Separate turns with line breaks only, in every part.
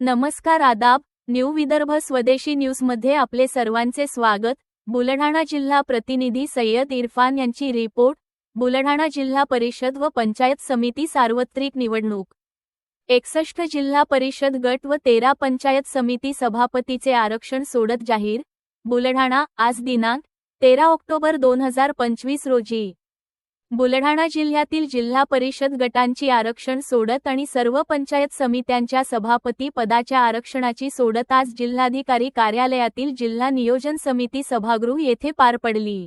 नमस्कार आदाब न्यू विदर्भ स्वदेशी न्यूजमध्ये आपले सर्वांचे स्वागत. बुलढाणा जिल्हा प्रतिनिधी सय्यद इरफान यांची रिपोर्ट. बुलढाणा जिल्हा परिषद व पंचायत समिती सार्वत्रिक निवडणूक. एकसष्ट जिल्हा परिषद गट व तेरा पंचायत समिती सभापतीचे आरक्षण सोडत जाहीर. बुलढाणा आज दिनांक तेरा ऑक्टोबर दोन हजार पंचवीस रोजी. बुलढाणा जिल्ह्यातील जिल्हा परिषद गटांची आरक्षण सोडत आणि सर्व पंचायत समित्यांच्या सभापती पदाच्या आरक्षणाची सोडत आज जिल्हाधिकारी कार्यालयातील जिल्हा नियोजन समिती सभागृह येथे पार पडली.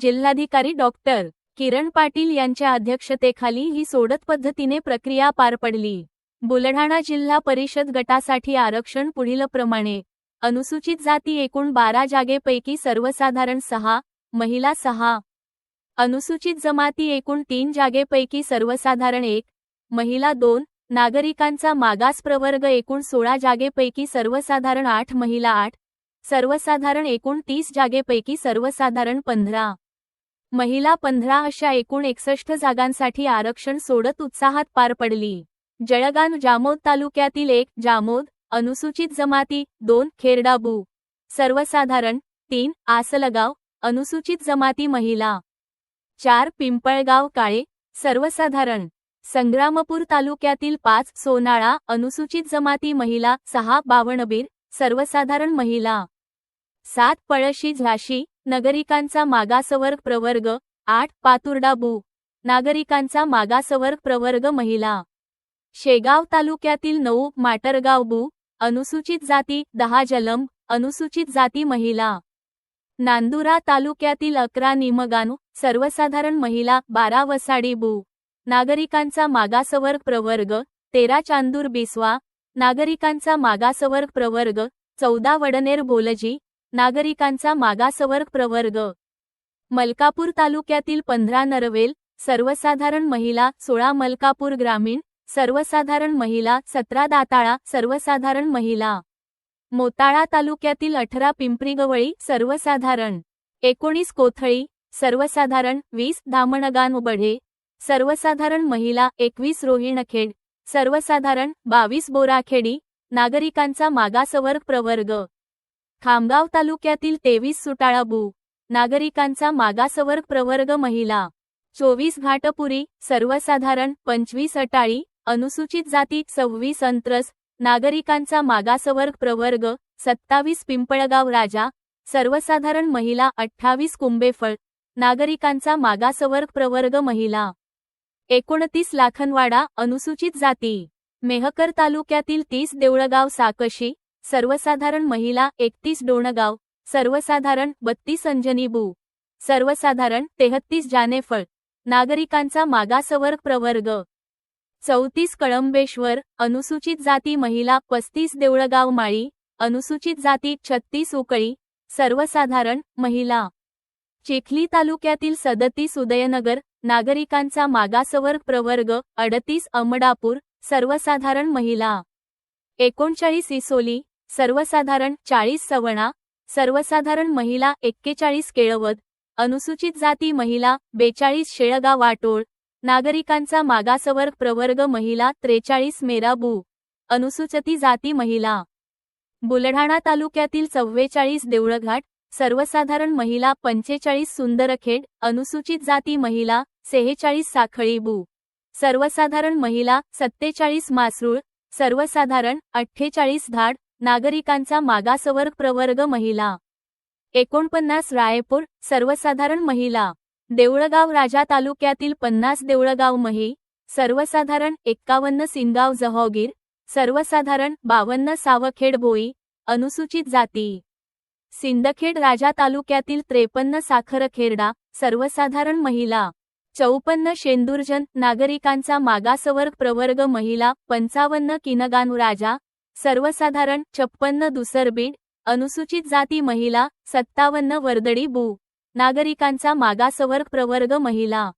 जिल्हाधिकारी डॉक्टर किरण पाटील यांच्या अध्यक्षतेखाली ही सोडत पद्धतीने प्रक्रिया पार पडली. बुलढाणा जिल्हा परिषद गटासाठी आरक्षण पुढीलप्रमाणे अनुसूचित जाती एकूण बारा जागेपैकी सर्वसाधारण सहा महिला सहा. अनुसूचित जमाती एकूण तीन जागेपैकी सर्वसाधारण एक महिला दोन नागरिकांचा मागास प्रवर्ग एकूण सोळा जागेपैकी सर्वसाधारण आठ महिला आठ सर्वसाधारण एकूण तीस जागेपैकी सर्वसाधारण पंधरा. महिला पंधरा अशा एकूण एकसष्ट जागांसाठी आरक्षण सोडत उत्साहात पार पडली. जळगाव जामोद तालुक्यातील एक जामोद अनुसूचित जमाती दोन खेरडाबू. सर्वसाधारण तीन आसलगाव अनुसूचित जमाती महिला. चार पिंपळगाव काळे. सर्वसाधारण संग्रामपूर तालुक्यातील पाच सोनाळा अनुसूचित जमाती महिला सहा बावणबीर सर्वसाधारण महिला. सात पळशी झाशी. नागरिकांचा मागासवर्ग प्रवर्ग. आठ पातुर्डाबू. नागरिकांचा मागासवर्ग प्रवर्ग महिला. शेगाव तालुक्यातील नऊ माटरगाव बू अनुसूचित जाती दहा जलम अनुसूचित जाती महिला. नांदुरा तालुक्यातील अकरा निमगानू सर्वसाधारण महिला बारा वसाडी बू. नागरिकांचा मागासवर्ग प्रवर्ग तेरा चांदूर बिस्वा. नागरिकांचा मागासवर्ग प्रवर्ग चौदा वडनेर बोलजी. नागरिकांचा मागासवर्ग प्रवर्ग. मलकापूर तालुक्यातील पंधरा नरवेल सर्वसाधारण महिला सोळा मलकापूर ग्रामीण. सर्वसाधारण महिला सतरा दाताळा सर्वसाधारण महिला. मोताळा तालुक्यातील अठरा पिंपरीगवळी सर्वसाधारण. एकोणीस कोथळी सर्वसाधारण वीस दामणगान बढे सर्वसाधारण महिला एकवीस रोहिणखेड. सर्वसाधारण बावीस बोराखेडी. नागरिकांचा मागासवर्ग प्रवर्ग. खामगाव तालुक्यातील तेवीस सुटाळाबू नागरिकांचा मागासवर्ग प्रवर्ग महिला. चोवीस घाटपुरी सर्वसाधारण पंचवीस अटाळी. अनुसूचित जाती सव्वीस अंत्रस नागरिकांचा मागासवर्ग प्रवर्ग सत्तावीस पिंपळगाव राजा सर्वसाधारण महिला अठ्ठावीस कुंभेफळ नागरिकांचा मागासवर्ग प्रवर्ग महिला. एकोणतीस लाखनवाडा अनुसूचित जाती. मेहकर तालुक्यातील तीस देवळगाव साकशी सर्वसाधारण महिला एकतीस डोणगाव सर्वसाधारण बत्तीस अंजनीबू सर्वसाधारण तेहत्तीस जानेफळ नागरिकांचा मागासवर्ग प्रवर्ग. चौतीस कळंबेश्वर अनुसूचित जाती महिला पस्तीस देवळगाव माळी अनुसूचित जाती छत्तीस उकळी सर्वसाधारण महिला. चिखली तालुक्यातील सदतीस उदयनगर नागरिकांचा मागासवर्ग प्रवर्ग अडतीस अमडापूर सर्वसाधारण महिला. एकोणचाळीस इसोली सर्वसाधारण चाळीस सवणा सर्वसाधारण महिला एक्केचाळीस केळवद अनुसूचित जाती महिला बेचाळीस शेळगाव वाटोळ नागरिकांचा मागासवर्ग प्रवर्ग महिला त्रेचाळीस मेराबू अनुसूचती जाती महिला. बुलढाणा तालुक्यातील चव्वेचाळीस देवळघाट सर्वसाधारण महिला पंचेचाळीस सुंदरखेड अनुसूचित जाती महिला सेहेचाळीस साखळीबू सर्वसाधारण महिला सत्तेचाळीस मासरूळ सर्वसाधारण अठ्ठेचाळीस धाड नागरिकांचा मागासवर्ग प्रवर्ग महिला. एकोणपन्नास रायपूर सर्वसाधारण महिला. देवळगाव राजा तालुक्यातील पन्नास देवळगाव महे सर्वसाधारण एक्कावन्न सिंगाव जहोगीर सर्वसाधारण बावन्न सावखेड भोई अनुसूचित जाती. सिंदखेड राजा तालुक्यातील त्रेपन्न साखरखेरडा सर्वसाधारण महिला. चौपन्न शेंदुर्जन नागरिकांचा मागासवर्ग प्रवर्ग महिला पंचावन्न किनगानू राजा सर्वसाधारण छप्पन्न दुसरबीड अनुसूचित जाती महिला सत्तावन्न वर्दडी बू. नागरिकांचा मागासवर्ग प्रवर्ग महिला.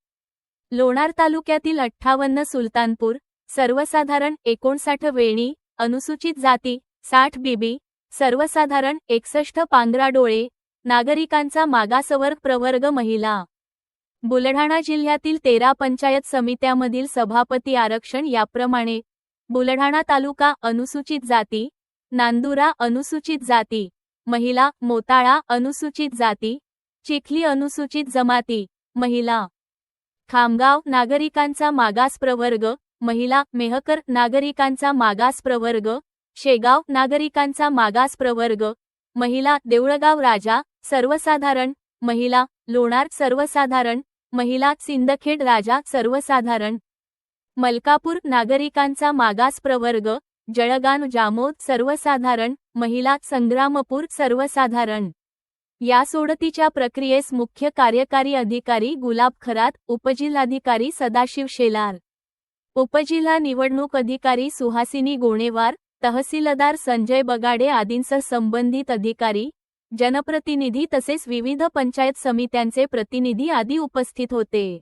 लोणार तालुक्यातील अठ्ठावन्न सुलतानपूर सर्वसाधारण एकोणसाठ वेणी अनुसूचित जाती साठ बीबी सर्वसाधारण एकसष्ट पांगराडोळे नागरिकांचा मागासवर्ग प्रवर्ग महिला. बुलढाणा जिल्ह्यातील तेरा पंचायत समित्यामधील सभापती आरक्षण याप्रमाणे बुलढाणा तालुका अनुसूचित जाती नांदुरा अनुसूचित जाती महिला मोताळा अनुसूचित जाती चिखली अनुसूचित जमाती महिला. खामगाव नागरिकांचा मागास प्रवर्ग महिला. मेहकर नागरिकांचा मागास प्रवर्ग. शेगाव नागरिकांचा मागास प्रवर्ग. महिला. देऊळगाव राजा सर्वसाधारण. महिला. लोणार सर्वसाधारण. महिला. सिंदखेड राजा सर्वसाधारण. मलकापूर नागरिकांचा मागास प्रवर्ग. जळगाव जामोद सर्वसाधारण. महिला. संग्रामपूर सर्वसाधारण. या सोडतीच्या प्रक्रियेस मुख्य कार्यकारी अधिकारी गुलाब खरात उपजिल्हाधिकारी सदाशिव शेलार. उपजिल्हा निवडणूक अधिकारी सुहासिनी गोणेवार तहसीलदार संजय बगाडे आदींसह संबंधित अधिकारी जनप्रतिनिधी तसेच विविध पंचायत समित्यांचे प्रतिनिधी आदी उपस्थित होते.